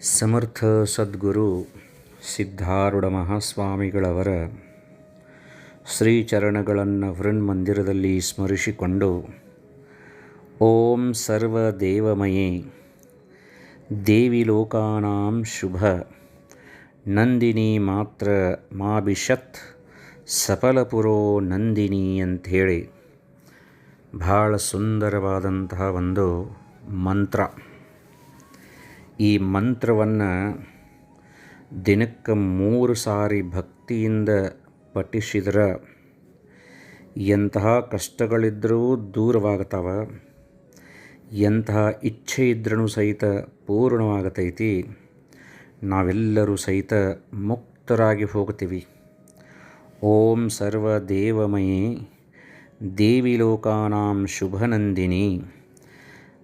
ಸಮರ್ಥ ಸದ್ಗುರು ಸಿದ್ಧಾರೂಢ ಮಹಾಸ್ವಾಮಿಗಳವರ ಶ್ರೀಚರಣಗಳನ್ನು ಮಂದಿರದಲ್ಲಿ ಸ್ಮರಿಸಿಕೊಂಡು, ಓಂ ಸರ್ವದೇವಮಯೇ, ದೇವಿ ಲೋಕಾನಾಂ ಶುಭ, ನಂದಿನಿ ಮಾತ್ರ ಮಾಬಿಷತ್ ಸಫಲಪುರೋ ನಂದಿನಿ ಅಂಥೇಳಿ. ಭಾಳ ಸುಂದರವಾದಂತಹ ಒಂದು ಮಂತ್ರ. ಈ ಮಂತ್ರವನ್ನು ದಿನಕ್ಕೆ ಮೂರು ಸಾರಿ ಭಕ್ತಿಯಿಂದ ಪಠಿಸಿದ್ರೆ ಎಂತಹ ಕಷ್ಟಗಳಿದ್ದರೂ ದೂರವಾಗತಾವ, ಎಂತಹ ಇಚ್ಛೆ ಇದ್ರೂ ಸಹಿತ ಪೂರ್ಣವಾಗತೈತಿ. ನಾವೆಲ್ಲರೂ ಸಹಿತ ಮುಕ್ತರಾಗಿ ಹೋಗ್ತೀವಿ ಓಂ ಸರ್ವದೇವಮಯಿ ದೇವಿ ಲೋಕಾನಾಂ ಶುಭನಂದಿನಿ.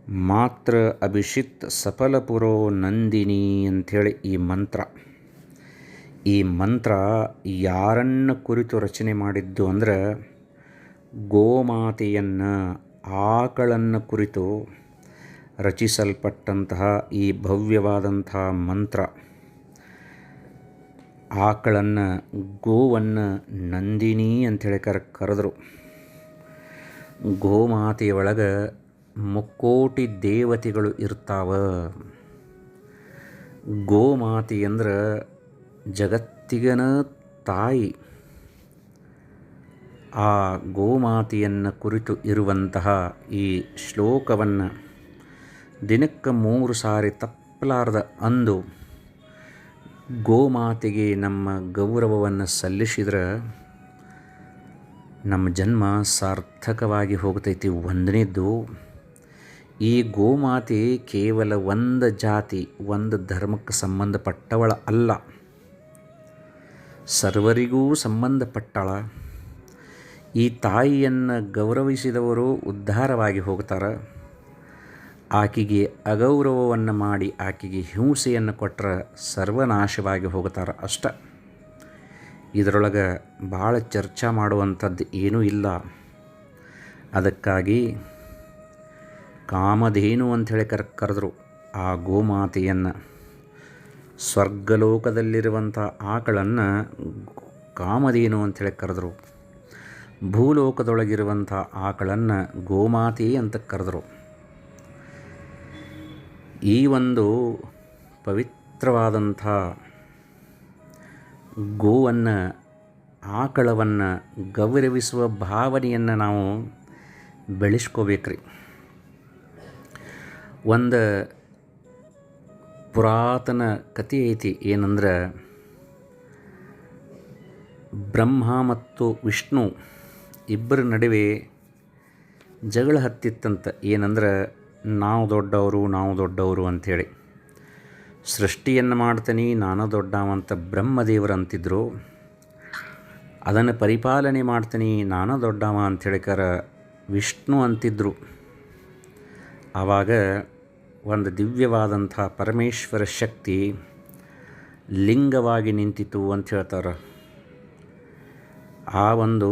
ಮಾತ್ರ ಅಭಿಷಿತ್ ಸಫಲಪುರೋ ನಂದಿನಿ ಅಂಥೇಳಿ ಈ ಮಂತ್ರ. ಈ ಮಂತ್ರ ಯಾರನ್ನು ಕುರಿತು ರಚನೆ ಮಾಡಿದ್ದು ಅಂದ್ರೆ ಗೋಮಾತೆಯನ್ನು, ಆಕಳನ್ನು ಕುರಿತು ರಚಿಸಲ್ಪಟ್ಟಂತಹ ಈ ಭವ್ಯವಾದಂತಹ ಮಂತ್ರ. ಆಕಳನ್ನು, ಗೋವನ್ನು ನಂದಿನಿ ಅಂಥೇಳಿ ಕರ, ಕರೆದರು. ಗೋಮಾತೆಯೊಳಗೆ ಮುಕ್ಕೋಟಿ ದೇವತೆಗಳು ಇರ್ತಾವ. ಗೋಮಾತೆ ಅಂದ್ರೆ ಜಗತ್ತಿಗನ ತಾಯಿ. ಆ ಗೋಮಾತೆಯನ್ನು ಕುರಿತು ಇರುವಂತಹ ಈ ಶ್ಲೋಕವನ್ನು ದಿನಕ್ಕೆ ಮೂರು ಸಾರಿ ತಪ್ಪಲಾರದ ಅಂದು ಗೋಮಾತೆಗೆ ನಮ್ಮ ಗೌರವವನ್ನು ಸಲ್ಲಿಸಿದ್ರೆ ನಮ್ಮ ಜನ್ಮ ಸಾರ್ಥಕವಾಗಿ ಹೋಗ್ತೈತಿ. ಒಂದನೇದ್ದು ಈ ಗೋಮಾತೆ ಕೇವಲ ಒಂದು ಜಾತಿ, ಒಂದು ಧರ್ಮಕ್ಕೆ ಸಂಬಂಧಪಟ್ಟವಳ ಅಲ್ಲ. ಸರ್ವರಿಗೂ ಸಂಬಂಧಪಟ್ಟಳ. ಈ ತಾಯಿಯನ್ನು ಗೌರವಿಸಿದವರು ಉದ್ಧಾರವಾಗಿ ಹೋಗ್ತಾರೆ. ಆಕೆಗೆ ಅಗೌರವವನ್ನು ಮಾಡಿ ಆಕೆಗೆ ಹಿಂಸೆಯನ್ನು ಕೊಟ್ಟರೆ ಸರ್ವನಾಶವಾಗಿ ಹೋಗ್ತಾರೆ ಅಷ್ಟ. ಇದರೊಳಗೆ ಭಾಳ ಚರ್ಚೆ ಮಾಡುವಂಥದ್ದು ಏನೂ ಇಲ್ಲ. ಅದಕ್ಕಾಗಿ ಕಾಮಧೇನು ಅಂಥೇಳಿ ಕರ್, ಕರೆದ್ರು ಆ ಗೋಮಾತೆಯನ್ನು. ಸ್ವರ್ಗಲೋಕದಲ್ಲಿರುವಂಥ ಆಕಳನ್ನು ಕಾಮಧೇನು ಅಂಥೇಳಿ ಕರೆದ್ರು. ಭೂಲೋಕದೊಳಗಿರುವಂಥ ಆಕಳನ್ನು ಗೋಮಾತೆ ಅಂತ ಕರೆದ್ರು. ಈ ಒಂದು ಪವಿತ್ರವಾದಂಥ ಗೋವನ್ನು, ಆಕಳವನ್ನು ಗೌರವಿಸುವ ಭಾವನೆಯನ್ನು ನಾವು ಬೆಳೆಸ್ಕೋಬೇಕ್ರಿ. ಒಂದು ಪುರಾತನ ಕತೆ ಐತಿ. ಏನಂದ್ರೆ ಬ್ರಹ್ಮ ಮತ್ತು ವಿಷ್ಣು ಇಬ್ಬರ ನಡುವೆ ಜಗಳ ಹತ್ತಿತ್ತಂತ. ಏನಂದ್ರೆ ನಾವು ದೊಡ್ಡವರು ನಾವು ದೊಡ್ಡವರು ಅಂಥೇಳಿ. ಸೃಷ್ಟಿಯನ್ನು ಮಾಡ್ತೀನಿ, ನಾನು ದೊಡ್ಡವಂತ ಬ್ರಹ್ಮದೇವರು ಅಂತಿದ್ರು. ಅದನ್ನು ಪರಿಪಾಲನೆ ಮಾಡ್ತೀನಿ, ನಾನು ದೊಡ್ಡವ ಅಂಥೇಳಿಕರ ವಿಷ್ಣು ಅಂತಿದ್ರು. ಆವಾಗ ಒಂದು ದಿವ್ಯವಾದಂಥ ಪರಮೇಶ್ವರ ಶಕ್ತಿ ಲಿಂಗವಾಗಿ ನಿಂತಿತು ಅಂತ ಹೇಳ್ತಾರೆ. ಆ ಒಂದು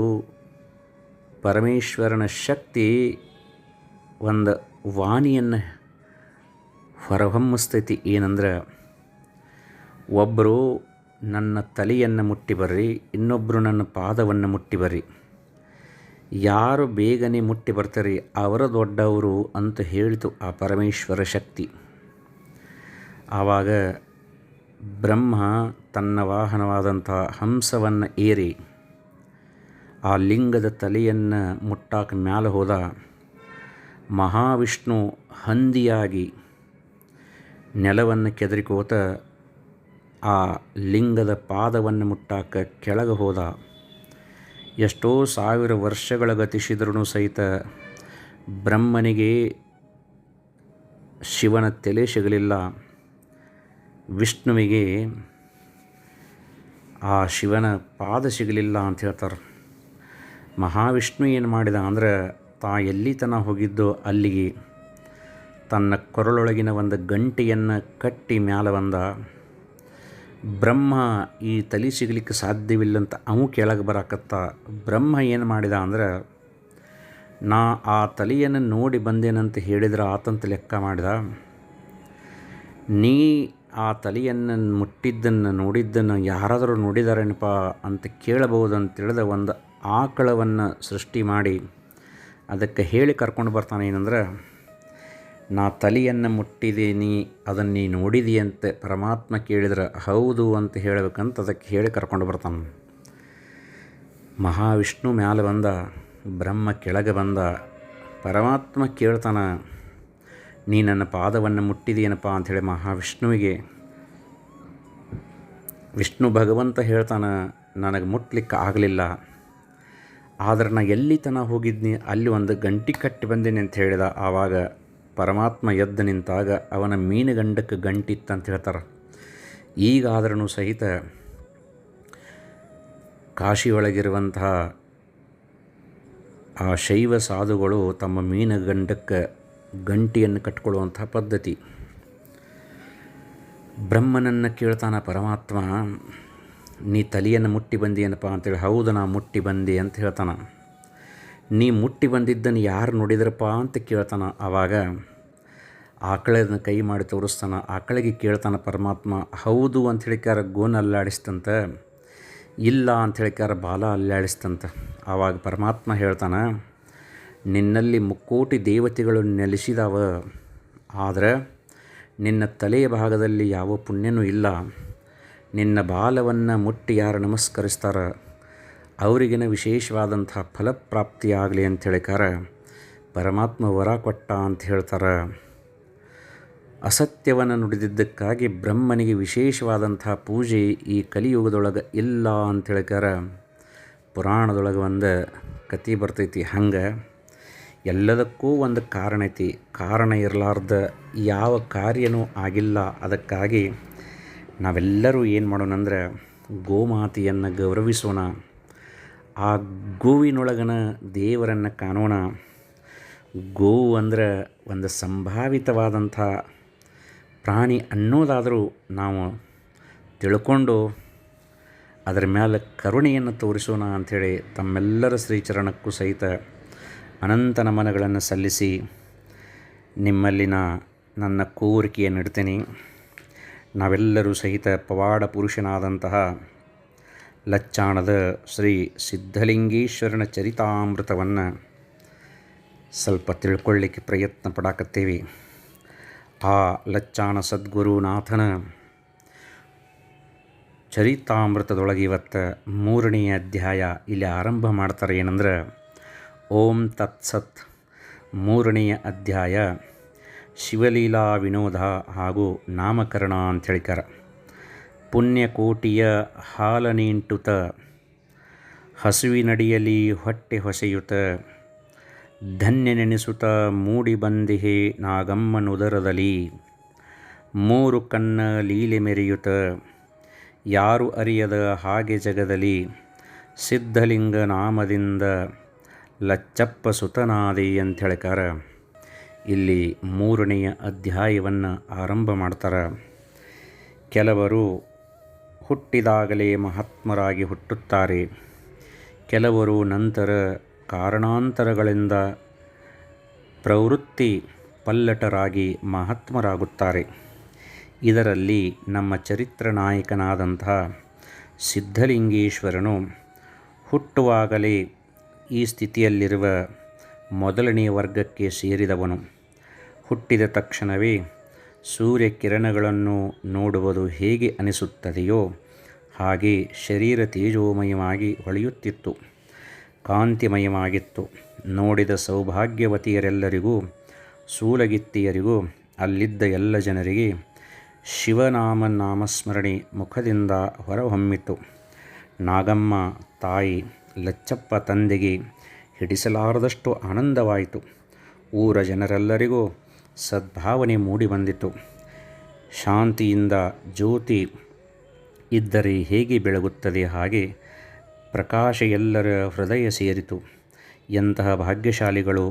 ಪರಮೇಶ್ವರನ ಶಕ್ತಿ ಒಂದು ವಾಣಿಯನ್ನು ಹೊರಹೊಮ್ಮಿಸ್ತೈತಿ. ಏನಂದ್ರೆ ಒಬ್ಬರು ನನ್ನ ತಲೆಯನ್ನು ಮುಟ್ಟಿ ಬರ್ರಿ ಇನ್ನೊಬ್ಬರು ನನ್ನ ಪಾದವನ್ನು ಮುಟ್ಟಿ ಬರ್ರಿ. ಯಾರು ಬೇಗನೆ ಮುಟ್ಟಿ ಬರ್ತಾರೆ ಅವರ ದೊಡ್ಡವರು ಅಂತ ಹೇಳಿತು ಆ ಪರಮೇಶ್ವರ ಶಕ್ತಿ. ಆವಾಗ ಬ್ರಹ್ಮ ತನ್ನ ವಾಹನವಾದಂಥ ಹಂಸವನ್ನು ಏರಿ ಆ ಲಿಂಗದ ತಲೆಯನ್ನು ಮುಟ್ಟಾಕ ಮ್ಯಾಲೆ ಹೋದ. ಮಹಾವಿಷ್ಣು ಹಂದಿಯಾಗಿ ನೆಲವನ್ನು ಕೆದರಿಕೋತ ಆ ಲಿಂಗದ ಪಾದವನ್ನು ಮುಟ್ಟಾಕ ಕೆಳಗೆ ಹೋದ. ಎಷ್ಟೋ ಸಾವಿರ ವರ್ಷಗಳ ಗತಿಸಿದ್ರೂ ಸಹಿತ ಬ್ರಹ್ಮನಿಗೆ ಶಿವನ ತಲೆ ಸಿಗಲಿಲ್ಲ. ವಿಷ್ಣುವಿಗೆ ಆ ಶಿವನ ಪಾದ ಸಿಗಲಿಲ್ಲ ಅಂತ ಹೇಳ್ತಾರೆ. ಮಹಾವಿಷ್ಣು ಏನು ಮಾಡಿದ ಅಂದ್ರೆ ತಾ ಎಲ್ಲಿ ತನ ಹೋಗಿದ್ದೋ ಅಲ್ಲಿಗೆ ತನ್ನ ಕೊರಳೊಳಗಿನ ಒಂದು ಗಂಟೆಯನ್ನು ಕಟ್ಟಿ ಮ್ಯಾಲೆ ಬಂದ. ಬ್ರಹ್ಮ ಈ ತಲೆ ಸಿಗಲಿಕ್ಕೆ ಸಾಧ್ಯವಿಲ್ಲಂತ ಅವು ಕೆಳಗೆ ಬರಾಕತ್ತ ಬ್ರಹ್ಮ ಏನು ಮಾಡಿದ ಅಂದ್ರೆ, ನಾ ಆ ತಲೆಯನ್ನು ನೋಡಿ ಬಂದೇನಂತ ಹೇಳಿದ್ರೆ ಆತಂತ ಲೆಕ್ಕ ಮಾಡಿದ. ನೀ ಆ ತಲೆಯನ್ನು ಮುಟ್ಟಿದ್ದನ್ನು ನೋಡಿದ್ದನ್ನು ಯಾರಾದರೂ ನೋಡಿದಾರೇನಪ್ಪ ಅಂತ ಕೇಳಬಹುದು ಅಂತ ತಿಳಿದ ಒಂದು ಆಕಳವನ್ನು ಸೃಷ್ಟಿ ಮಾಡಿ, ಅದಕ್ಕೆ ಹೇಳಿ ಕರ್ಕೊಂಡು ಬರ್ತಾನೆ ಏನಂದ್ರೆ ನಾ ತಲೆಯನ್ನು ಮುಟ್ಟಿದ್ದೀನಿ ಅದನ್ನು ನೀ ನೋಡಿದೆಯಂತೆ ಪರಮಾತ್ಮ ಕೇಳಿದ್ರೆ, ಹೌದು ಅಂತ ಹೇಳಬೇಕಂತ ಅದಕ್ಕೆ ಹೇಳಿ ಕರ್ಕೊಂಡು ಬರ್ತಾನೆ. ಮಹಾವಿಷ್ಣು ಮ್ಯಾಲೆ ಬಂದ, ಬ್ರಹ್ಮ ಕೆಳಗೆ ಬಂದ, ಪರಮಾತ್ಮ ಕೇಳ್ತಾನ, ನೀ ನನ್ನ ಪಾದವನ್ನು ಮುಟ್ಟಿದೀನಪ್ಪ ಅಂಥೇಳಿ ಮಹಾವಿಷ್ಣುವಿಗೆ. ವಿಷ್ಣು ಭಗವಂತ ಹೇಳ್ತಾನೆ, ನನಗೆ ಮುಟ್ಲಿಕ್ಕೆ ಆಗಲಿಲ್ಲ. ಆದ್ರೆ ನಾ ಎಲ್ಲಿ ತನ ಹೋಗಿದ್ನಿ, ಅಲ್ಲಿ ಒಂದು ಗಂಟಿ ಕಟ್ಟಿ ಬಂದೀನಿ ಅಂತ ಹೇಳಿದ ಆವಾಗ ಪರಮಾತ್ಮ ಎದ್ದು ನಿಂತಾಗ ಅವನ ಮೀನುಗಂಡಕ್ಕೆ ಗಂಟಿತ್ತಂತ ಹೇಳ್ತಾರೆ. ಈಗಾದ್ರೂ ಸಹಿತ ಕಾಶಿಯೊಳಗಿರುವಂತಹ ಆ ಶೈವ ಸಾಧುಗಳು ತಮ್ಮ ಮೀನುಗಂಡಕ್ಕೆ ಗಂಟಿಯನ್ನು ಕಟ್ಕೊಳ್ಳುವಂತಹ ಪದ್ಧತಿ. ಬ್ರಹ್ಮನನ್ನು ಕೇಳ್ತಾನ ಪರಮಾತ್ಮ, ನೀ ತಲೆಯನ್ನು ಮುಟ್ಟಿ ಬಂದಿಯೇನಪ್ಪ? ಅಂತೇಳಿ, ಹೌದು ನಾ ಮುಟ್ಟಿ ಬಂದೆ ಅಂತ ಹೇಳ್ತಾನ. ನೀ ಮುಟ್ಟಿ ಬಂದಿದ್ದನ್ನು ಯಾರು ನೋಡಿದ್ರಪ್ಪ ಅಂತ ಕೇಳ್ತಾನ ಆವಾಗ ಆಕಳನ್ನ ಕೈ ಮಾಡಿ ತೋರಿಸ್ತಾನ. ಆಕಳಿಗೆ ಕೇಳ್ತಾನೆ, ಪರಮಾತ್ಮ, ಹೌದು ಅಂತ ಹೇಳಿಕಾರ ಗೋನ ಅಲ್ಲಾಡಿಸ್ತಂತ? ಇಲ್ಲ ಅಂತ ಹೇಳಿಕಾರ ಬಾಲ ಅಲ್ಲಾಡಿಸ್ತಂತ? ಆವಾಗ ಪರಮಾತ್ಮ ಹೇಳ್ತಾನೆ, ನಿನ್ನಲ್ಲಿ ಮುಕ್ಕೋಟಿ ದೇವತೆಗಳು ನೆಲೆಸಿದಾವ. ಆದರೆ ನಿನ್ನ ತಲೆಯ ಭಾಗದಲ್ಲಿ ಯಾವ ಪುಣ್ಯನೂ ಇಲ್ಲ. ನಿನ್ನ ಬಾಲವನ್ನು ಮುಟ್ಟಿ ಯಾರು ನಮಸ್ಕರಿಸ್ತಾರ? ಅವರಿಗಿನ ವಿಶೇಷವಾದಂಥ ಫಲಪ್ರಾಪ್ತಿಯಾಗಲಿ ಅಂತ ಹೇಳಿಕಾರ ಪರಮಾತ್ಮ ವರ ಕೊಟ್ಟ ಅಂತ ಹೇಳ್ತಾರೆ. ಅಸತ್ಯವನ್ನು ನುಡಿದಿದ್ದಕ್ಕಾಗಿ ಬ್ರಹ್ಮನಿಗೆ ವಿಶೇಷವಾದಂಥ ಪೂಜೆ ಈ ಕಲಿಯುಗದೊಳಗೆ ಇಲ್ಲ ಅಂತ ಹೇಳಿಕಾರ ಪುರಾಣದೊಳಗೆ ಒಂದು ಕತಿ ಬರ್ತೈತಿ, ಹಂಗೆ ಎಲ್ಲದಕ್ಕೂ ಒಂದು ಕಾರಣ ಐತಿ. ಕಾರಣ ಇರಲಾರ್ದ ಯಾವ ಕಾರ್ಯನೂ ಆಗಿಲ್ಲ. ಅದಕ್ಕಾಗಿ ನಾವೆಲ್ಲರೂ ಏನು ಮಾಡೋಣ ಅಂದರೆ ಗೋಮಾತೆಯನ್ನು ಗೌರವಿಸೋಣ. ಆ ಗೋವಿನೊಳಗನ ದೇವರನ್ನು ಕಾಣೋಣ. ಗೋವು ಅಂದ್ರೆ ಒಂದು ಸಂಭಾವಿತವಾದಂಥ ಪ್ರಾಣಿ ಅನ್ನೋದಾದರೂ ನಾವು ತಿಳ್ಕೊಂಡು ಅದರ ಮೇಲೆ ಕರುಣೆಯನ್ನು ತೋರಿಸೋಣ ಅಂಥೇಳಿ ತಮ್ಮೆಲ್ಲರ ಶ್ರೀಚರಣಕ್ಕೂ ಸಹಿತ ಅನಂತ ನಮನಗಳನ್ನು ಸಲ್ಲಿಸಿ ನಿಮ್ಮಲ್ಲಿನ ನನ್ನ ಕೋರಿಕೆಯನ್ನು ಇಡ್ತೀನಿ. ನಾವೆಲ್ಲರೂ ಸಹಿತ ಪವಾಡ ಪುರುಷನಾದಂತಹ ಲಚ್ಚಾಣದ ಶ್ರೀ ಸಿದ್ಧಲಿಂಗೇಶ್ವರನ ಚರಿತಾಮೃತವನ್ನು ಸ್ವಲ್ಪ ತಿಳ್ಕೊಳ್ಳಿಕ್ಕೆ ಪ್ರಯತ್ನ ಪಡಾಕತ್ತೇವೆ. ಆ ಲಚ್ಚಾಣ ಸದ್ಗುರುನಾಥನ ಚರಿತಾಮೃತದೊಳಗೆ ಇವತ್ತು ಮೂರನೆಯ ಅಧ್ಯಾಯ ಇಲ್ಲಿ ಆರಂಭ ಮಾಡ್ತಾರೆ ಏನಂದ್ರೆ, ಓಂ ತತ್ಸತ್ ಮೂರನೆಯ ಅಧ್ಯಾಯ ಶಿವಲೀಲಾ ವಿನೋದ ಹಾಗೂ ನಾಮಕರಣ ಅಂತ ಹೇಳಿಕಾರ ಪುಣ್ಯಕೋಟಿಯ ಹಾಲನೀಂಟುತ ಹಸುವಿನಡಿಯಲಿ ಹೊಟ್ಟೆ ಹೊಸೆಯುತ ಧನ್ಯ ನೆನೆಸುತ್ತ ಮೂಡಿ ಬಂದಿಹೆ ನಾಗಮ್ಮನುದರದಲ್ಲಿ ಮೂರು ಕಣ್ಣ ಲೀಲೆ ಮೆರೆಯುತ, ಯಾರು ಅರಿಯದ ಹಾಗೆ ಜಗದಲ್ಲಿ, ಸಿದ್ಧಲಿಂಗ ನಾಮದಿಂದ ಲಚ್ಚಪ್ಪ ಸುತನಾದಿ ಅಂತ ಹೇಳ್ಕಾರ ಇಲ್ಲಿ ಮೂರನೆಯ ಅಧ್ಯಾಯವನ್ನು ಆರಂಭ ಮಾಡ್ತಾರೆ. ಕೆಲವರು ಹುಟ್ಟಿದಾಗಲೇ ಮಹಾತ್ಮರಾಗಿ ಹುಟ್ಟುತ್ತಾರೆ. ಕೆಲವರು ನಂತರ ಕಾರಣಾಂತರಗಳಿಂದ ಪ್ರವೃತ್ತಿ ಪಲ್ಲಟರಾಗಿ ಮಹಾತ್ಮರಾಗುತ್ತಾರೆ. ಇದರಲ್ಲಿ ನಮ್ಮ ಚರಿತ್ರ ನಾಯಕನಾದಂತಹ ಸಿದ್ಧಲಿಂಗೇಶ್ವರನು ಹುಟ್ಟುವಾಗಲೇ ಈ ಸ್ಥಿತಿಯಲ್ಲಿರುವ ಮೊದಲನೇ ವರ್ಗಕ್ಕೆ ಸೇರಿದವನು. ಹುಟ್ಟಿದ ತಕ್ಷಣವೇ ಸೂರ್ಯ ಕಿರಣಗಳನ್ನು ನೋಡುವುದು ಹೇಗೆ ಅನಿಸುತ್ತದೆಯೋ ಹಾಗೆ ಶರೀರ ತೇಜೋಮಯವಾಗಿ ಹೊಳೆಯುತ್ತಿತ್ತು, ಕಾಂತಿಮಯವಾಗಿತ್ತು. ನೋಡಿದ ಸೌಭಾಗ್ಯವತಿಯರೆಲ್ಲರಿಗೂ, ಸೂಲಗಿತ್ತಿಯರಿಗೂ, ಅಲ್ಲಿದ್ದ ಎಲ್ಲ ಜನರಿಗೆ ಶಿವನಾಮ ನಾಮಸ್ಮರಣೆ ಮುಖದಿಂದ ಹೊರಹೊಮ್ಮಿತು. ನಾಗಮ್ಮ ತಾಯಿ ಲಚ್ಚಪ್ಪ ತಂದೆಗೆ ಹಿಡಿಸಲಾರದಷ್ಟು ಆನಂದವಾಯಿತು. ಊರ ಜನರೆಲ್ಲರಿಗೂ ಸದ್ಭಾವನೆ ಮೂಡಿಬಂದಿತು. ಶಾಂತಿಯಿಂದ ಜ್ಯೋತಿ ಇದ್ದರೆ ಹೇಗೆ ಬೆಳಗುತ್ತದೆ ಹಾಗೆ ಪ್ರಕಾಶ ಎಲ್ಲರ ಹೃದಯ ಸೇರಿತು. ಎಂತಹ ಭಾಗ್ಯಶಾಲಿಗಳು!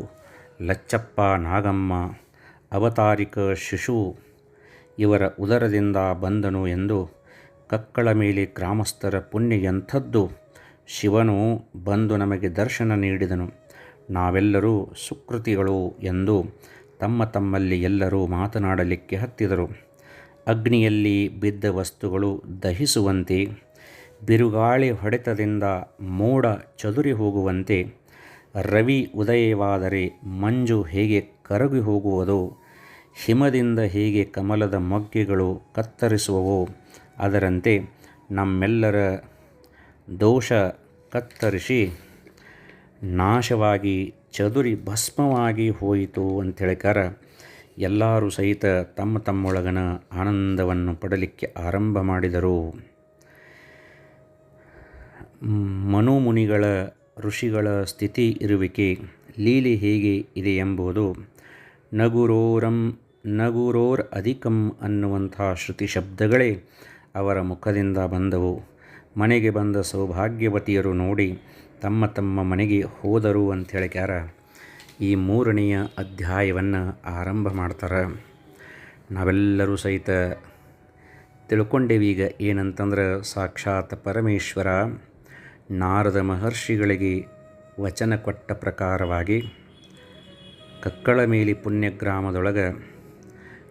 ಲಚ್ಚಪ್ಪ, ನಾಗಮ್ಮ, ಅವತಾರಿಕ ಶಿಶು ಇವರ ಉದರದಿಂದ ಬಂದನು ಎಂದು ಕಕ್ಕಳ ಮೇಲೆ ಗ್ರಾಮಸ್ಥರ ಪುಣ್ಯ ಎಂಥದ್ದು! ಶಿವನು ಬಂದು ನಮಗೆ ದರ್ಶನ ನೀಡಿದನು. ನಾವೆಲ್ಲರೂ ಸುಕೃತಿಗಳು ಎಂದು ತಮ್ಮ ತಮ್ಮಲ್ಲಿ ಎಲ್ಲರೂ ಮಾತನಾಡಲಿಕ್ಕೆ ಹತ್ತಿದರು. ಅಗ್ನಿಯಲ್ಲಿ ಬಿದ್ದ ವಸ್ತುಗಳು ದಹಿಸುವಂತೆ, ಬಿರುಗಾಳಿ ಹೊಡೆತದಿಂದ ಮೋಡ ಚದುರಿ ಹೋಗುವಂತೆ, ರವಿ ಉದಯವಾದರೆ ಮಂಜು ಹೇಗೆ ಕರಗಿ ಹೋಗುವುದೋ, ಹಿಮದಿಂದ ಹೇಗೆ ಕಮಲದ ಮೊಗ್ಗೆಗಳು ಕತ್ತರಿಸುವವೋ, ಅದರಂತೆ ನಮ್ಮೆಲ್ಲರ ದೋಷ ಕತ್ತರಿಸಿ ನಾಶವಾಗಿ ಚದುರಿ ಭಸ್ಮವಾಗಿ ಹೋಯಿತು ಅಂತೇಳಿಕಾರ ಎಲ್ಲರೂ ಸಹಿತ ತಮ್ಮ ತಮ್ಮೊಳಗನ ಆನಂದವನ್ನು ಪಡಲಿಕ್ಕೆ ಆರಂಭ ಮಾಡಿದರು. ಮನುಮುನಿಗಳ ಋಷಿಗಳ ಸ್ಥಿತಿ ಇರುವಿಕೆ, ಲೀಲೆ ಹೇಗೆ ಇದೆ ಎಂಬುದು ನಗುರೋರಂ, ನಗುರೋರ್ ಅಧಿಕಂ ಅನ್ನುವಂಥ ಶ್ರುತಿ ಶಬ್ದಗಳೇ ಅವರ ಮುಖದಿಂದ ಬಂದವು. ಮನೆಗೆ ಬಂದ ಸೌಭಾಗ್ಯವತಿಯರು ನೋಡಿ ತಮ್ಮ ತಮ್ಮ ಮನೆಗೆ ಹೋದರು ಅಂತ ಕ್ಯಾರ ಈ ಮೂರನೆಯ ಅಧ್ಯಾಯವನ್ನು ಆರಂಭ ಮಾಡ್ತಾರೆ. ನಾವೆಲ್ಲರೂ ಸಹಿತ ತಿಳ್ಕೊಂಡೇವೀಗ ಏನಂತಂದ್ರೆ, ಸಾಕ್ಷಾತ್ ಪರಮೇಶ್ವರ ನಾರದ ಮಹರ್ಷಿಗಳಿಗೆ ವಚನ ಕೊಟ್ಟ ಪ್ರಕಾರವಾಗಿ ಕಕ್ಕಳ ಮೇಲಿ ಪುಣ್ಯಗ್ರಾಮದೊಳಗೆ,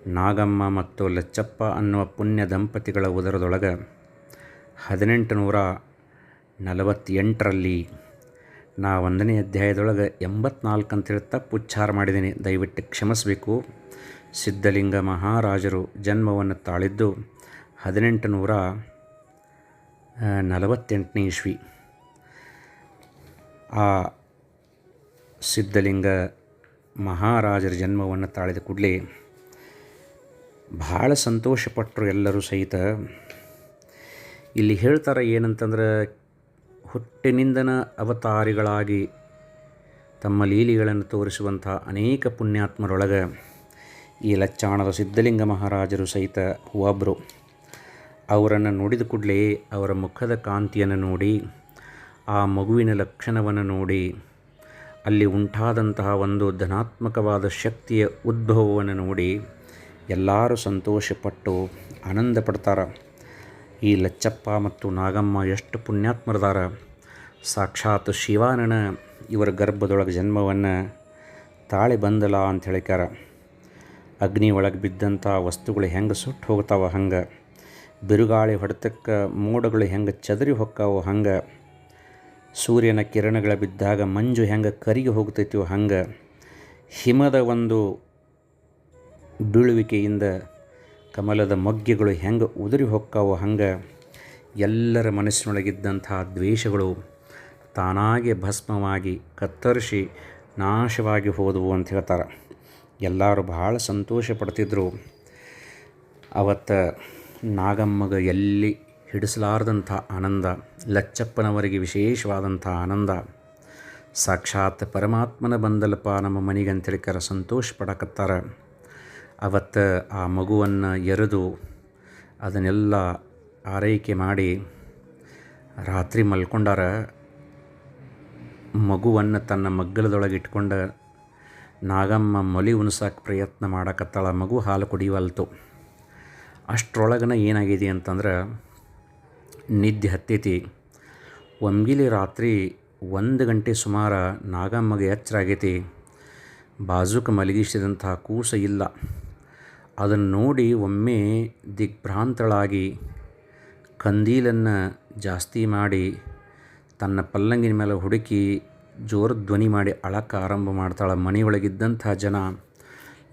ನಾಗಮ್ಮ ಮತ್ತು ಲಚ್ಚಪ್ಪ ಅನ್ನುವ ಪುಣ್ಯ ದಂಪತಿಗಳ ಉದರದೊಳಗೆ ಹದಿನೆಂಟು ನೂರ ನಲವತ್ತೆಂಟರಲ್ಲಿ ನಾ ಒಂದನೇ ಅಧ್ಯಾಯದೊಳಗೆ ಎಂಬತ್ನಾಲ್ಕು ಅಂತೇಳಿ ತಪ್ಪು ಉಚ್ಚಾರ ಮಾಡಿದ್ದೀನಿ. ದಯವಿಟ್ಟು ಕ್ಷಮಿಸಬೇಕು. ಸಿದ್ಧಲಿಂಗ ಮಹಾರಾಜರು ಜನ್ಮವನ್ನು ತಾಳಿದ್ದು ಹದಿನೆಂಟು ನೂರ ನಲವತ್ತೆಂಟನೇ ಇಸ್ವಿ. ಆ ಸಿದ್ಧಲಿಂಗ ಮಹಾರಾಜರ ಜನ್ಮವನ್ನು ತಾಳಿದ ಕೂಡಲೇ ಭಾಳ ಸಂತೋಷಪಟ್ಟರು ಎಲ್ಲರೂ ಸಹಿತ. ಇಲ್ಲಿ ಹೇಳ್ತಾರೆ ಏನಂತಂದ್ರೆ ಹುಟ್ಟಿನಿಂದನ ಅವತಾರಿಗಳಾಗಿ ತಮ್ಮ ಲೀಲೆಗಳನ್ನು ತೋರಿಸುವಂಥ ಅನೇಕ ಪುಣ್ಯಾತ್ಮರೊಳಗೆ ಈ ಲಚ್ಚಾಣದ ಸಿದ್ಧಲಿಂಗ ಮಹಾರಾಜರು ಸಹಿತ ಒಬ್ಬರು ಅವರನ್ನು ನೋಡಿದ ಕೂಡಲೇ ಅವರ ಮುಖದ ಕಾಂತಿಯನ್ನು ನೋಡಿ, ಆ ಮಗುವಿನ ಲಕ್ಷಣವನ್ನು ನೋಡಿ, ಅಲ್ಲಿ ಉಂಟಾದಂತಹ ಒಂದು ಧನಾತ್ಮಕವಾದ ಶಕ್ತಿಯ ಉದ್ಭವವನ್ನು ನೋಡಿ ಎಲ್ಲರೂ ಸಂತೋಷಪಟ್ಟು ಆನಂದ ಪಡ್ತಾರೆ ಈ ಲಚ್ಚಪ್ಪ ಮತ್ತು ನಾಗಮ್ಮ ಎಷ್ಟು ಪುಣ್ಯಾತ್ಮರದಾರ. ಸಾಕ್ಷಾತ್ ಶಿವಾನನ ಇವರ ಗರ್ಭದೊಳಗೆ ಜನ್ಮವನ್ನು ತಾಳೆ ಬಂದಲ ಅಂತ ಹೇಳಿಕಾರ ಅಗ್ನಿ ಒಳಗೆ ಬಿದ್ದಂಥ ವಸ್ತುಗಳು ಹೆಂಗೆ ಸುಟ್ಟು ಹೋಗ್ತಾವ ಹಂಗೆ. ಬಿರುಗಾಳಿ ಹೊಡೆತಕ್ಕೆ ಮೋಡಗಳು ಹೆಂಗೆ ಚದರಿ ಹೊಕ್ಕಾವೋ ಹಂಗೆ. ಸೂರ್ಯನ ಕಿರಣಗಳ ಬಿದ್ದಾಗ ಮಂಜು ಹೆಂಗೆ ಕರಿಗೆ ಹೋಗ್ತೈತಿವೋ ಹಂಗೆ. ಹಿಮದ ಒಂದು ಬೀಳುವಿಕೆಯಿಂದ ಕಮಲದ ಮೊಗ್ಗೆಗಳು ಹೆಂಗೆ ಉದುರಿ ಹೊಕ್ಕಾವೋ ಹಂಗೆ ಎಲ್ಲರ ಮನಸ್ಸಿನೊಳಗಿದ್ದಂತಹ ದ್ವೇಷಗಳು ತಾನಾಗೆ ಭಸ್ಮವಾಗಿ ಕತ್ತರಿಸಿ ನಾಶವಾಗಿ ಹೋದವು ಅಂತ ಹೇಳ್ತಾರೆ. ಎಲ್ಲರೂ ಭಾಳ ಸಂತೋಷ ಪಡ್ತಿದ್ರು. ಅವತ್ತು ನಾಗಮ್ಮಗ ಎಲ್ಲಿ ಹಿಡಿಸಲಾರದಂಥ ಆನಂದ, ಲಚ್ಚಪ್ಪನವರಿಗೆ ವಿಶೇಷವಾದಂಥ ಆನಂದ. ಸಾಕ್ಷಾತ್ ಪರಮಾತ್ಮನ ಬಂದಲಪ್ಪ ನಮ್ಮ ಮನೆಗೆ ಅಂತೇಳಿಕರ ಸಂತೋಷ ಪಡಕತ್ತಾರ. ಅವತ್ತು ಆ ಮಗುವನ್ನು ಎರೆದು ಅದನ್ನೆಲ್ಲ ಆರೈಕೆ ಮಾಡಿ ರಾತ್ರಿ ಮಲ್ಕೊಂಡಾರ ಮಗುವನ್ನು ತನ್ನ ಮಗ್ಗಲದೊಳಗೆ ಇಟ್ಕೊಂಡ ನಾಗಮ್ಮ ಮೊಲಿ ಉಣಿಸೋಕೆ ಪ್ರಯತ್ನ ಮಾಡಕತ್ತಾಳ. ಮಗು ಹಾಲು ಕುಡಿಯುವಲ್ತು. ಅಷ್ಟರೊಳಗನ ಏನಾಗಿದೆ ಅಂತಂದ್ರೆ ನಿದ್ದೆ ಹತ್ತೈತಿ. ಒಮ್ಗಿಲಿ ರಾತ್ರಿ ಒಂದು ಗಂಟೆ ಸುಮಾರು ನಾಗಮ್ಮಗೆ ಎಚ್ಚರಾಗೈತಿ. ಬಾಜುಕ ಮಲಗಿಸಿದಂತಹ ಕೂಸ ಇಲ್ಲ. ಅದನ್ನು ನೋಡಿ ಒಮ್ಮೆ ದಿಗ್ಭ್ರಾಂತಳಾಗಿ ಕಂದೀಲನ್ನು ಜಾಸ್ತಿ ಮಾಡಿ ತನ್ನ ಪಲ್ಲಂಗಿನ ಮೇಲೆ ಹುಡುಕಿ ಜೋರ ಧ್ವನಿ ಮಾಡಿ ಅಳಕ್ಕೆ ಆರಂಭ ಮಾಡ್ತಾಳೆ. ಮನೆಯೊಳಗಿದ್ದಂಥ ಜನ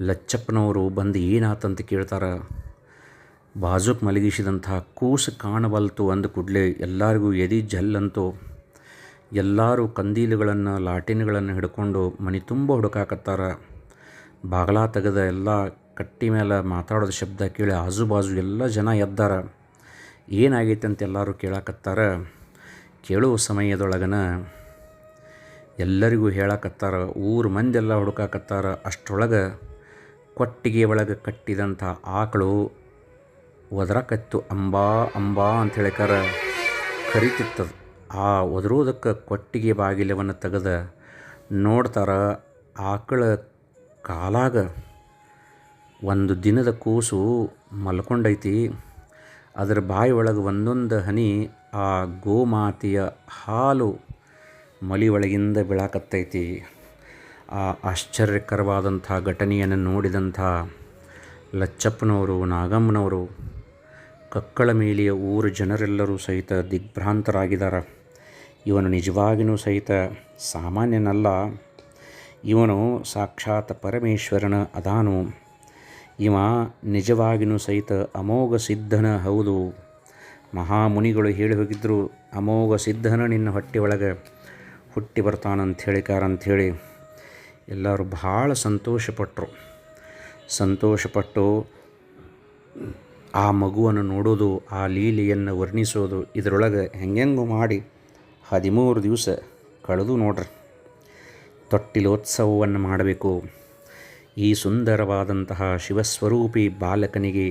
ಲಚ್ಚಪ್ಪನವರು ಬಂದು ಏನಾತಂತ ಕೇಳ್ತಾರೆ? ಬಾಜುಕ್ ಮಲಗಿಸಿದಂಥ ಕೂಸು ಕಾಣಬಲ್ತು ಅಂದ ಕೂಡಲೇ ಎಲ್ಲರಿಗೂ ಎದಿ ಜಲ್ಲಂತೂ ಎಲ್ಲರೂ ಕಂದೀಲುಗಳನ್ನು, ಲಾಟಿನ್ಗಳನ್ನು ಹಿಡ್ಕೊಂಡು ಮನೆ ತುಂಬ ಹುಡುಕಾಕತ್ತಾರ. ಬಾಗಲ ತೆಗೆದ ಎಲ್ಲ ಕಟ್ಟಿ ಮೇಲೆ ಮಾತಾಡೋದು ಶಬ್ದ ಕೇಳಿ ಆಜು ಬಾಜು ಎಲ್ಲ ಜನ ಎದ್ದಾರ. ಏನಾಗೈತೆ ಅಂತ ಎಲ್ಲರೂ ಕೇಳಾಕತ್ತಾರ. ಕೇಳುವ ಸಮಯದೊಳಗನ ಎಲ್ಲರಿಗೂ ಹೇಳಕತ್ತಾರ. ಊರು ಮಂದೆಲ್ಲ ಹುಡುಕಾಕತ್ತಾರ. ಅಷ್ಟರೊಳಗೆ ಕೊಟ್ಟಿಗೆ ಒಳಗೆ ಕಟ್ಟಿದಂಥ ಆಕಳು ಒದರಕತ್ತು, ಅಂಬಾ ಅಂಬಾ ಅಂತ ಹೇಳಿಕಾರ ಕರಿತಿತ್ತದು. ಆ ಒದರೋದಕ್ಕೆ ಕೊಟ್ಟಿಗೆ ಬಾಗಿಲವನ್ನು ತೆಗೆದ ನೋಡ್ತಾರ ಆಕಳ ಕಾಲಾಗ ಒಂದು ದಿನದ ಕೂಸು ಮಲ್ಕೊಂಡೈತಿ. ಅದರ ಬಾಯಿ ಒಳಗೆ ಒಂದೊಂದು ಹನಿ ಆ ಗೋಮಾತೆಯ ಹಾಲು ಮಲಿ ಒಳಗಿಂದ ಬೀಳಾಕತ್ತೈತಿ. ಆ ಆಶ್ಚರ್ಯಕರವಾದಂಥ ಘಟನೆಯನ್ನು ನೋಡಿದಂಥ ಲಚ್ಚಪ್ಪನವರು, ನಾಗಮ್ಮನವರು, ಕಕ್ಕಳ ಮೇಲೆಯ ಊರು ಜನರೆಲ್ಲರೂ ಸಹಿತ ದಿಗ್ಭ್ರಾಂತರಾಗಿದ್ದಾರೆ ಇವನು ನಿಜವಾಗಿಯೂ ಸಹಿತ ಸಾಮಾನ್ಯನಲ್ಲ. ಇವನು ಸಾಕ್ಷಾತ್ ಪರಮೇಶ್ವರನ ಅದಾನು. ಇವ ನಿಜವಾಗಿಯೂ ಸಹಿತ ಅಮೋಘ ಸಿದ್ಧನ ಹೌದು. ಮಹಾಮುನಿಗಳು ಹೇಳಿ ಹೋಗಿದ್ದರು ಅಮೋಘ ಸಿದ್ಧನ ನಿನ್ನ ಹೊಟ್ಟೆ ಒಳಗೆ. ಹುಟ್ಟಿ ಬರ್ತಾನಂತ ಹೇಳಿಕಾರ ಅಂಥೇಳಿ ಎಲ್ಲರೂ ಭಾಳ ಸಂತೋಷಪಟ್ಟರು ಸಂತೋಷಪಟ್ಟು ಆ ಮಗುವನ್ನು ನೋಡೋದು, ಆ ಲೀಲೆಯನ್ನು ವರ್ಣಿಸೋದು, ಇದರೊಳಗೆ ಹೆಂಗೆಂಗು ಮಾಡಿ ಹದಿಮೂರು ದಿವಸ ಕಳೆದು ನೋಡ್ರಿ. ತೊಟ್ಟಿಲೋತ್ಸವವನ್ನು ಮಾಡಬೇಕು. ಈ ಸುಂದರವಾದಂತಹ ಶಿವಸ್ವರೂಪಿ ಬಾಲಕನಿಗೆ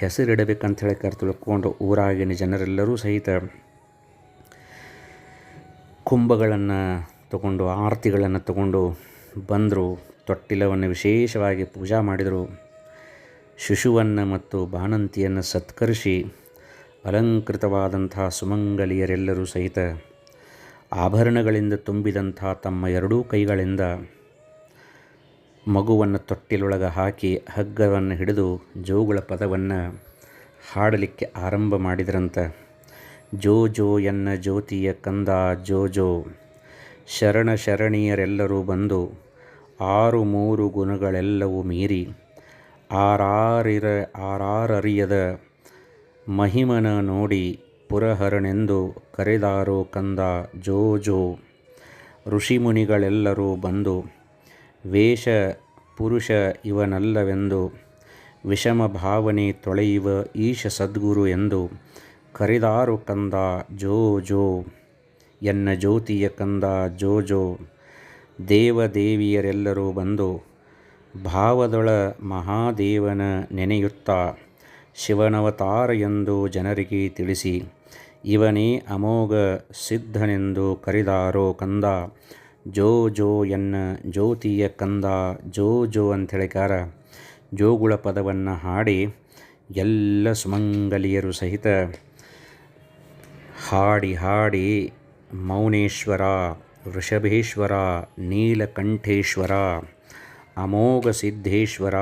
ಹೆಸರಿಡಬೇಕಂತ ಹೇಳಿ ಕರೆ ತಿಳ್ಕೊಂಡು ಊರಾಗಿನ ಜನರೆಲ್ಲರೂ ಸಹಿತ ಕುಂಭಗಳನ್ನು ತಗೊಂಡು, ಆರತಿಗಳನ್ನು ತಗೊಂಡು ಬಂದರು. ತೊಟ್ಟಿಲವನ್ನು ವಿಶೇಷವಾಗಿ ಪೂಜಾ ಮಾಡಿದರು. ಶಿಶುವನ್ನು ಮತ್ತು ಬಾಣಂತಿಯನ್ನು ಸತ್ಕರಿಸಿ ಅಲಂಕೃತವಾದಂಥ ಸುಮಂಗಲಿಯರೆಲ್ಲರೂ ಸಹಿತ ಆಭರಣಗಳಿಂದ ತುಂಬಿದಂಥ ತಮ್ಮ ಎರಡೂ ಕೈಗಳಿಂದ ಮಗುವನ್ನು ತೊಟ್ಟಿಲೊಳಗೆ ಹಾಕಿ ಹಗ್ಗವನ್ನು ಹಿಡಿದು ಜೋಗುಳ ಪದವನ್ನು ಹಾಡಲಿಕ್ಕೆ ಆರಂಭ ಮಾಡಿದ್ರಂತ. ಜೋ ಜೋ ಎನ್ನ ಜ್ಯೋತಿಯ ಕಂದ, ಜೋ ಜೋ. ಶರಣ ಶರಣೀಯರೆಲ್ಲರೂ ಬಂದು ಆರು ಮೂರು ಗುಣಗಳೆಲ್ಲವೂ ಮೀರಿ ಆರಾರಿರ ಆರಾರರಿಯದ ಮಹಿಮನ ನೋಡಿ ಪುರಹರನೆಂದು ಕರೆದಾರೋ ಕಂದ ಜೋ ಜೋ. ಋಷಿಮುನಿಗಳೆಲ್ಲರೂ ಬಂದು ವೇಷ, ಪುರುಷ ಇವನಲ್ಲವೆಂದು ವಿಷಮ ಭಾವನೆ ತೊಳೆಯುವ ಈಶ ಸದ್ಗುರು ಎಂದು ಕರಿದಾರು ಕಂದ ಜೋ ಜೋ, ಎನ್ನ ಜ್ಯೋತಿಯ ಕಂದ ಜೋ ಜೋ. ದೇವದೇವಿಯರೆಲ್ಲರೂ ಬಂದು ಭಾವದೊಳ ಮಹಾದೇವನ ನೆನೆಯುತ್ತಾ ಶಿವನವತಾರ ಎಂದು ಜನರಿಗೆ ತಿಳಿಸಿ, ಇವನೇ ಅಮೋಘ ಸಿದ್ಧನೆಂದು ಕರಿದಾರೋ ಕಂದ. ಜೋ ಜೋ ಎನ್ನ ಜ್ಯೋತಿಯ ಕಂದ ಜೋ ಜೋ ಅಂಥೇಳಿಕಾರ ಜೋಗುಳ ಪದವನ್ನು ಹಾಡಿ ಎಲ್ಲ ಸುಮಂಗಲಿಯರು ಸಹಿತ ಹಾಡಿ ಹಾಡಿ ಮೌನೇಶ್ವರ, ವೃಷಭೇಶ್ವರ, ನೀಲಕಂಠೇಶ್ವರ, ಅಮೋಘ ಸಿದ್ಧೇಶ್ವರ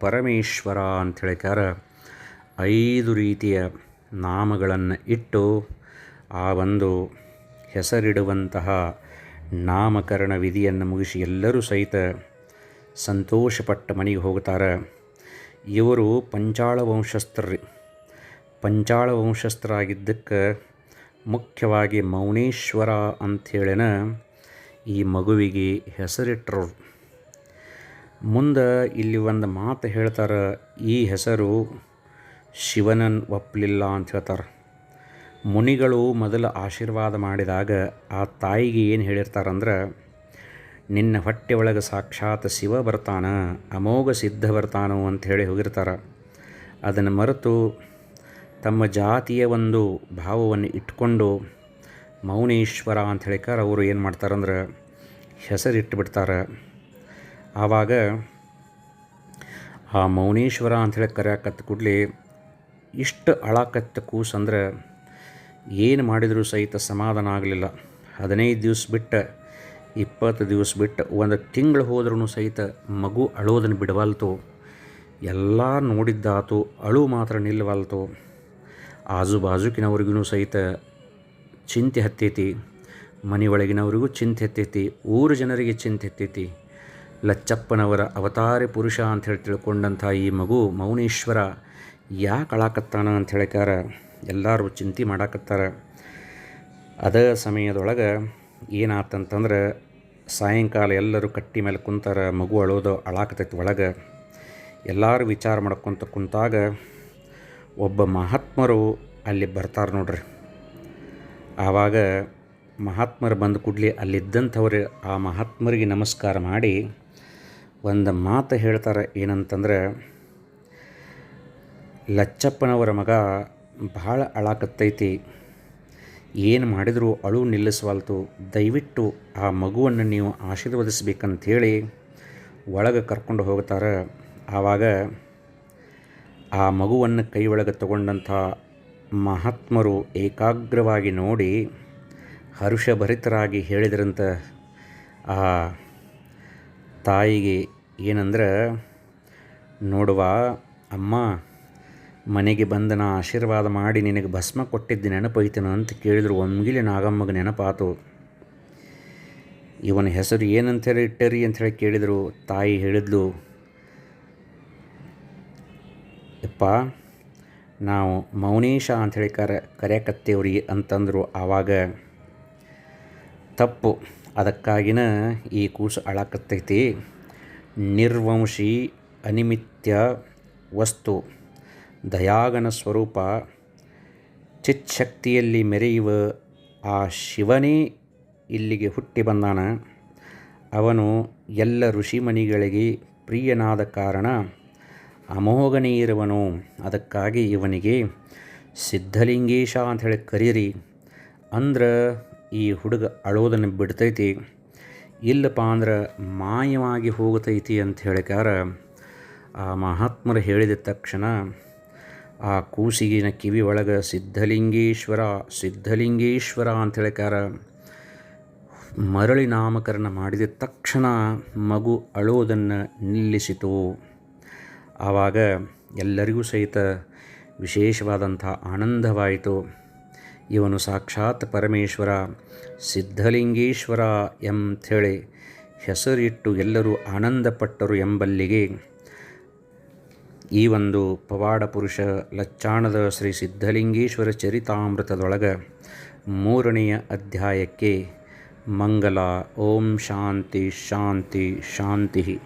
ಪರಮೇಶ್ವರ ಅಂಥೇಳಿಕಾರ ಐದು ರೀತಿಯ ನಾಮಗಳನ್ನು ಇಟ್ಟು ಆ ಒಂದು ಹೆಸರಿಡುವಂತಹ ನಾಮಕರಣ ವಿಧಿಯನ್ನು ಮುಗಿಸಿ ಎಲ್ಲರೂ ಸಹಿತ ಸಂತೋಷಪಟ್ಟ ಮನೆಗೆ ಹೋಗ್ತಾರೆ ಇವರು ಪಂಚಾಳ ವಂಶಸ್ಥರ್ರಿ ಪಂಚಾಳ ವಂಶಸ್ಥರಾಗಿದ್ದಕ್ಕೆ ಮುಖ್ಯವಾಗಿ ಮೌನೇಶ್ವರ ಅಂಥೇಳಿನ ಈ ಮಗುವಿಗೆ ಹೆಸರಿಟ್ಟರು ಮುಂದೆ ಇಲ್ಲಿ ಒಂದು ಮಾತು ಹೇಳ್ತಾರೆ, ಈ ಹೆಸರು ಶಿವನನ್ ಒಪ್ಪಲಿಲ್ಲ ಅಂತ ಹೇಳ್ತಾರೆ. ಮುನಿಗಳು ಮೊದಲು ಆಶೀರ್ವಾದ ಮಾಡಿದಾಗ ಆ ತಾಯಿಗೆ ಏನು ಹೇಳಿರ್ತಾರಂದ್ರೆ, ನಿನ್ನ ಹೊಟ್ಟೆ ಒಳಗೆ ಸಾಕ್ಷಾತ್ ಶಿವ ಬರ್ತಾನ, ಅಮೋಘ ಸಿದ್ಧ ಬರ್ತಾನೋ ಅಂತ ಹೇಳಿ ಹೋಗಿರ್ತಾರೆ. ಅದನ್ನು ಮರೆತು ತಮ್ಮ ಜಾತಿಯ ಒಂದು ಭಾವವನ್ನು ಇಟ್ಕೊಂಡು ಮೌನೇಶ್ವರ ಅಂತ ಹೇಳಿಕಾರ ಅವರು ಏನು ಮಾಡ್ತಾರಂದ್ರೆ ಹೆಸರಿಟ್ಟು ಬಿಡ್ತಾರೆ ಆವಾಗ ಆ ಮೌನೇಶ್ವರ ಅಂಥೇಳಿ ಕರೆಯಕತ್ತ ಕೂಡಲಿ ಇಷ್ಟು ಅಳಾಕತ್ತ ಕೂಸಂದ್ರೆ ಏನು ಮಾಡಿದರೂ ಸಹಿತ ಸಮಾಧಾನ ಆಗಲಿಲ್ಲ. ಹದಿನೈದು ದಿವಸ ಬಿಟ್ಟು, ಇಪ್ಪತ್ತು ದಿವಸ ಬಿಟ್ಟು, ಒಂದು ತಿಂಗಳು ಹೋದ್ರೂ ಸಹಿತ ಮಗು ಅಳೋದನ್ನು ಬಿಡವಲ್ತು ಎಲ್ಲ ನೋಡಿದ್ದಾತು, ಅಳು ಮಾತ್ರ ನಿಲ್ಲವಲ್ತು ಆಜು ಬಾಜುಕಿನವ್ರಿಗೂ ಸಹಿತ ಚಿಂತೆ ಹತ್ತೈತಿ. ಮನೆಯೊಳಗಿನವ್ರಿಗೂ ಚಿಂತೆ ಹತ್ತೈತಿ. ಊರು ಜನರಿಗೆ ಚಿಂತೆ ಹತ್ತೈತಿ. ಲಚ್ಚಪ್ಪನವರ ಅವತಾರಿ ಪುರುಷ ಹೇಳಿ ತಿಳ್ಕೊಂಡಂಥ ಈ ಮಗು ಮೌನೇಶ್ವರ ಯಾಕೆ ಅಳಾಕತ್ತಾನ ಅಂತ ಹೇಳಿಕಾರ ಎಲ್ಲರೂ ಚಿಂತೆ ಮಾಡಾಕತ್ತಾರ. ಅದೇ ಸಮಯದೊಳಗೆ ಏನಾತಂತಂದ್ರೆ ಸಾಯಂಕಾಲ ಎಲ್ಲರೂ ಕಟ್ಟಿ ಮೇಲೆ ಕುಂತಾರ, ಮಗು ಅಳೋದು ಅಳಾಕತೈತಿ ಒಳಗೆ. ಎಲ್ಲರೂ ವಿಚಾರ ಮಾಡ್ಕೊತ ಕುಂತಾಗ ಒಬ್ಬ ಮಹಾತ್ಮರು ಅಲ್ಲಿ ಬರ್ತಾರೆ ನೋಡ್ರಿ. ಆವಾಗ ಮಹಾತ್ಮರು ಬಂದ ಕೂಡಲಿ ಅಲ್ಲಿದ್ದಂಥವ್ರು ಆ ಮಹಾತ್ಮರಿಗೆ ನಮಸ್ಕಾರ ಮಾಡಿ ಒಂದು ಮಾತು ಹೇಳ್ತಾರೆ ಏನಂತಂದ್ರೆ, ಲಚ್ಚಪ್ಪನವರ ಮಗ ಭಾಳ ಅಳಾಕತ್ತೈತಿ. ಏನು ಮಾಡಿದರೂ ಅಳು ನಿಲ್ಲಿಸವಲ್ತು ದಯವಿಟ್ಟು ಆ ಮಗುವನ್ನು ನೀವು ಆಶೀರ್ವದಿಸ್ಬೇಕಂಥೇಳಿ ಒಳಗೆ ಕರ್ಕೊಂಡು ಹೋಗ್ತಾರೆ. ಆವಾಗ ಆ ಮಗುವನ್ನು ಕೈ ಒಳಗೆ ತಗೊಂಡಂಥ ಮಹಾತ್ಮರು ಏಕಾಗ್ರವಾಗಿ ನೋಡಿ ಹರ್ಷಭರಿತರಾಗಿ ಹೇಳಿದ್ರಂತ ಆ ತಾಯಿಗೆ ಏನಂದ್ರೆ, ನೋಡುವ ಅಮ್ಮ ಮನೆಗೆ ಬಂದ ನಾ ಆಶೀರ್ವಾದ ಮಾಡಿ ನಿನಗೆ ಭಸ್ಮ ಕೊಟ್ಟಿದ್ದು ನೆನಪೈತನ ಅಂತ ಕೇಳಿದ್ರು ಒಮ್ಗಿಲಿ ನಾಗಮ್ಮಗೆ ನೆನಪಾತು. ಇವನ ಹೆಸರು ಏನಂತೇಳಿ ಇಟ್ಟರಿ ಅಂತ ಹೇಳಿ ಕೇಳಿದರು. ತಾಯಿ ಹೇಳಿದ್ಲು ಅಪ್ಪ ನಾವು ಮೌನೇಶ ಅಂಥೇಳಿ ಕರ, ಕರೆಯಕತ್ತೇವ್ರಿ ಅಂತಂದರು. ಆವಾಗ ತಪ್ಪು, ಅದಕ್ಕಾಗಿನ ಈ ಕೂಸು ಅಳಕತ್ತೈತಿ. ನಿರ್ವಂಶಿ ಅನಿಮಿತ್ಯ ವಸ್ತು. ದಯಾಗನ ಸ್ವರೂಪ ಚಿಚ್ಛಕ್ತಿಯಲ್ಲಿ ಮೆರೆಯುವ ಆ ಶಿವನೇ ಇಲ್ಲಿಗೆ ಹುಟ್ಟಿ ಬಂದಾನ. ಅವನು ಎಲ್ಲ ಋಷಿಮನಿಗಳಿಗೆ ಪ್ರಿಯನಾದ ಕಾರಣ ಅಮೋಘನೀಯರವನು ಅದಕ್ಕಾಗಿ ಇವನಿಗೆ ಸಿದ್ಧಲಿಂಗೇಶ ಅಂತ ಹೇಳಿ ಕರೀರಿ. ಅಂದ್ರೆ ಈ ಹುಡುಗ ಅಳೋದನ್ನು ಬಿಡ್ತೈತಿ. ಇಲ್ಲಪ್ಪ ಅಂದ್ರೆ ಮಾಯವಾಗಿ ಹೋಗ್ತೈತಿ ಅಂತ ಹೇಳಿಕಾರ ಆ ಮಹಾತ್ಮರು ಹೇಳಿದ ತಕ್ಷಣ ಆ ಕೂಸಿಗಿನ ಕಿವಿ ಒಳಗೆ ಸಿದ್ಧಲಿಂಗೇಶ್ವರ ಸಿದ್ಧಲಿಂಗೇಶ್ವರ ಅಂತ ಹೇಳಕಾರ ಮರಳಿ ನಾಮಕರಣ ಮಾಡಿದ ತಕ್ಷಣ ಮಗು ಅಳೋದನ್ನು ನಿಲ್ಲಿಸಿತು. ಆವಾಗ ಎಲ್ಲರಿಗೂ ಸಹಿತ ವಿಶೇಷವಾದಂಥ ಆನಂದವಾಯಿತು. ಇವನು ಸಾಕ್ಷಾತ್ ಪರಮೇಶ್ವರ, ಸಿದ್ಧಲಿಂಗೇಶ್ವರ ಎಂಥೇಳಿ ಹೆಸರಿಟ್ಟು ಎಲ್ಲರೂ ಆನಂದಪಟ್ಟರು ಎಂಬಲ್ಲಿಗೆ ಈ ಒಂದು ಪವಾಡ ಪುರುಷ ಲಚ್ಚಾಣದ ಶ್ರೀ ಸಿದ್ಧಲಿಂಗೇಶ್ವರ ಚರಿತಾಮೃತದೊಳಗೆ ಮೂರನೆಯ ಅಧ್ಯಾಯಕ್ಕೆ ಮಂಗಲ, ಓಂ ಶಾಂತಿ ಶಾಂತಿ ಶಾಂತಿ.